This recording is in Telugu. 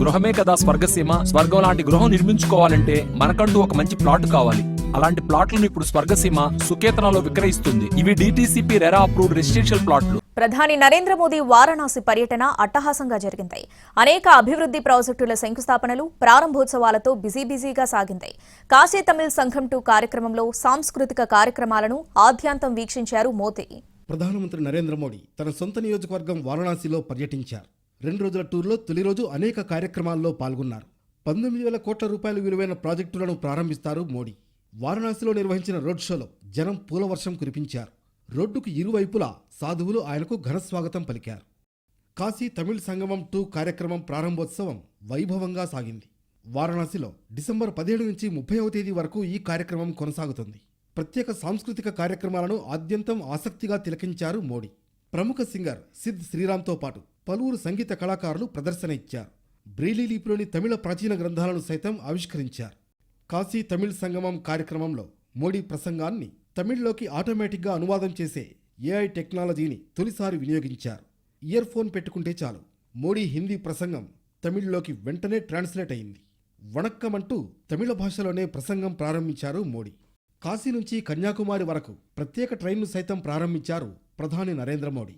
గృహమే కదా స్వర్గసీమ. స్వర్గం లాంటి గృహం నిర్మించుకోవాలంటే మనకంటూ ఒక మంచి ప్లాట్ కావాలి. అలాంటి ప్లాట్లను ఇప్పుడు స్వర్గసీమ సుకేతనలో విక్రయిస్తుంది. ఇవి డిటిసిపి రెరా అప్రూవ్డ్ రెసిడెన్షియల్ ప్లాట్లు ప్రధాని నరేంద్ర మోదీ వారణాసి పర్యటన అట్టహాసంగా జరిగింది. అనేక అభివృద్ధి ప్రాజెక్టుల శంకుస్థాపనలు ప్రారంభోత్సవాలతో బిజీ బిజీగా సాగింది. కాశీ తమిళ్ సంఘం టూ కార్యక్రమంలో సాంస్కృతిక కార్యక్రమాలను ఆద్యాంతం వీక్షించారు మోదీ. ప్రధానమంత్రి నరేంద్ర మోడీ తన సొంత నియోజకవర్గం వారణాసిలో పర్యటించారు. రెండు రోజుల టూర్లో తొలి రోజు అనేక కార్యక్రమాల్లో పాల్గొన్నారు. పంతొమ్మిది వేల కోట్ల రూపాయల విలువైన ప్రాజెక్టులను ప్రారంభిస్తారు మోడీ. వారణాసిలో నిర్వహించిన రోడ్ షోలో జనం పూల వర్షం కురిపించారు. రోడ్డుకు ఇరువైపులా సాధువులు ఆయనకు ఘనస్వాగతం పలికారు. కాశీ తమిళ్ సంగమం టూ కార్యక్రమం ప్రారంభోత్సవం వైభవంగా సాగింది. వారణాసిలో డిసెంబర్ పదిహేడు నుంచి ముప్పైవ తేదీ వరకు ఈ కార్యక్రమం కొనసాగుతుంది. ప్రత్యేక సాంస్కృతిక కార్యక్రమాలను ఆద్యంతం ఆసక్తిగా తిలకించారు మోడీ. ప్రముఖ సింగర్ సిద్ శ్రీరామ్తో పాటు పలువురు సంగీత కళాకారులు ప్రదర్శన ఇచ్చారు. బ్రెయిలీ లిపిలోని తమిళ ప్రాచీన గ్రంథాలను సైతం ఆవిష్కరించారు. కాశీ తమిళ్ సంగమం కార్యక్రమంలో మోడీ ప్రసంగాన్ని తమిళ్ళోకి ఆటోమేటిక్గా అనువాదం చేసే ఏఐ టెక్నాలజీని తొలిసారి వినియోగించారు. ఇయర్ ఫోన్ పెట్టుకుంటే చాలు మోడీ హిందీ ప్రసంగం తమిళ్ళోకి వెంటనే ట్రాన్స్లేట్ అయింది. వణక్కమంటూ తమిళ భాషలోనే ప్రసంగం ప్రారంభించారు మోడీ. కాశీ నుంచి కన్యాకుమారి వరకు ప్రత్యేక ట్రైన్ను సైతం ప్రారంభించారు ప్రధాని నరేంద్ర మోడీ